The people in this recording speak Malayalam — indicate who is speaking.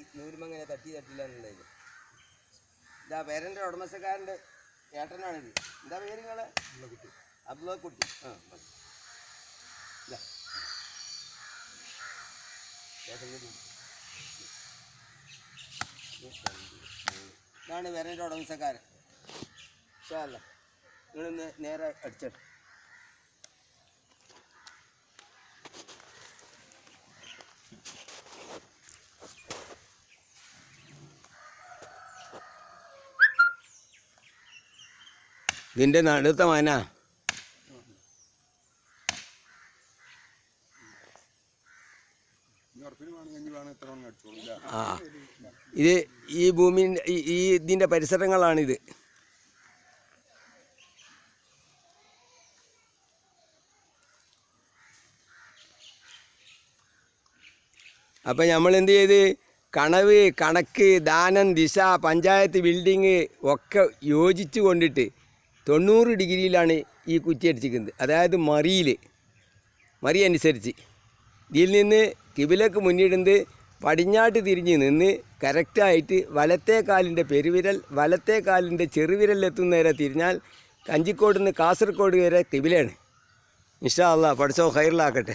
Speaker 1: തട്ടി തട്ടില്ല എന്നുള്ളത്. ഇതാ പേരന്റെ ഉടമസ്ഥക്കാരന്റെ ഏട്ടനാണിത്. എന്താ പേര് നിങ്ങളെ? അബ്ദുള്ള കുട്ടി ആ. ഇതാ. ഇതാണ് പേരന്റെ ഉടമസ്ഥക്കാരൻ. ഇഷ്ടമല്ല നിങ്ങളിന്ന് നേരെ അടിച്ചോ ഇതിന്റെ നടുത്ത മന. ആ. ഇത് ഈ ഭൂമി ഈ ഇതിന്റെ പരിസരങ്ങളാണിത്. അപ്പം നമ്മൾ എന്ത് ചെയ്ത്? കണവ് കണക്ക് ദാനം ദിശ പഞ്ചായത്ത് ബിൽഡിങ് ഒക്കെ യോജിച്ച് കൊണ്ടിട്ട് തൊണ്ണൂറ് ഡിഗ്രിയിലാണ് ഈ കുറ്റി അടിച്ചിരിക്കുന്നത്. അതായത് മറിയിൽ മറി അനുസരിച്ച്. ഇതിൽ നിന്ന് കിബിലക്ക് മുന്നിടുന്നത് പടിഞ്ഞാട്ട് തിരിഞ്ഞ് നിന്ന് കറക്റ്റായിട്ട് വലത്തേ കാലിന്റെ പെരുവിരൽ വലത്തേ കാലിന്റെ ചെറുവിരലിലെത്തുന്ന നേരെ തിരിഞ്ഞാൽ കഞ്ചിക്കോട് നിന്ന് കാസർഗോഡ് വരെ കിബിലാണ് ഇൻഷാ അള്ളാഹ് പഠിച്ചോ ഹൈറിലാക്കട്ടെ.